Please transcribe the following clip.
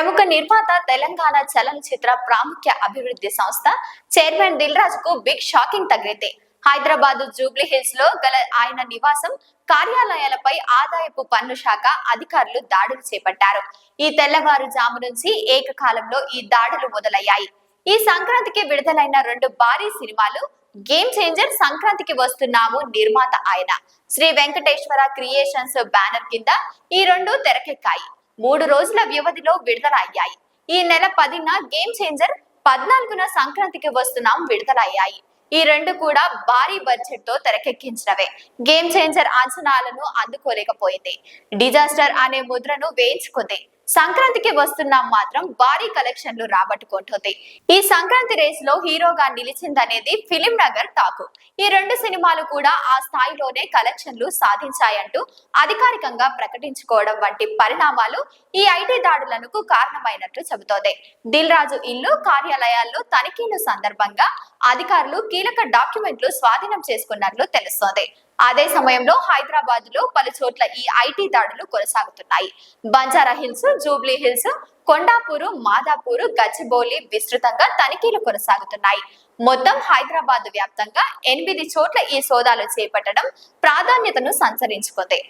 ప్రముఖ నిర్మాత తెలంగాణ చలనచిత్ర ప్రాముఖ్య అభివృద్ధి సంస్థ చైర్మన్ దిల్ రాజుకు బిగ్ షాకింగ్ తగిలితే. హైదరాబాద్ జూబ్లీ హిల్స్లో గల ఆయన నివాసం కార్యాలయాలపై ఆదాయపు పన్ను శాఖ అధికారులు దాడులు చేపట్టారు. ఈ తెల్లవారుజాము నుంచి ఏకకాలంలో ఈ దాడులు మొదలయ్యాయి. ఈ సంక్రాంతికి విడుదలైన రెండు భారీ సినిమాలు గేమ్ చేంజర్ సంక్రాంతికి వస్తున్నాము నిర్మాత ఆయన. శ్రీ వెంకటేశ్వర క్రియేషన్స్ బ్యానర్ కింద ఈ రెండు తెరకెక్కాయి. మూడు రోజుల వ్యవధిలో విడుదల అయ్యాయి ఈ నెల పదిన గేమ్ చేంజర్ పద్నాలుగున సంక్రాంతికి వస్తున్నాం విడుదలయ్యాయి. ఈ రెండు కూడా భారీ బడ్జెట్తో తెరకెక్కించినవే. గేమ్ చేంజర్ అంచనాలను అందుకోలేకపోయింది. డిజాస్టర్ అనే ముద్రను వేయించుకుంది. సంక్రాంతికి వస్తున్నాం మాత్రం భారీ కలెక్షన్లు రాబట్టుకుంటుంది. ఈ సంక్రాంతి రేస్లో హీరోగా నిలిచిందనేది ఫిలిం నగర్ టాకు. ఈ రెండు సినిమాలు కూడా ఆ స్థాయిలోనే కలెక్షన్లు సాధించాయంటూ అధికారికంగా ప్రకటించుకోవడం వంటి పరిణామాలు ఈ ఐటీ దాడులకు కారణమైనట్లు చెబుతోంది. దిల్ రాజు ఇల్లు కార్యాలయాల్లో తనిఖీల సందర్భంగా అధికారులు కీలక డాక్యుమెంట్లు స్వాధీనం చేసుకున్నట్లు తెలుస్తోంది. అదే సమయంలో హైదరాబాద్లో పలు చోట్ల ఈ ఐటీ దాడులు కొనసాగుతున్నాయి. Banjara hills Jubilee hills Kondapur Madhapur Gachibowli విస్తృతంగా తనిఖీలు కొనసాగుతున్నాయి. మొత్తం హైదరాబాద్ వ్యాప్తంగా ఎనిమిది చోట్ల ఈ సోదాలు చేపట్టడం ప్రాధాన్యతను సంచరించుకుంది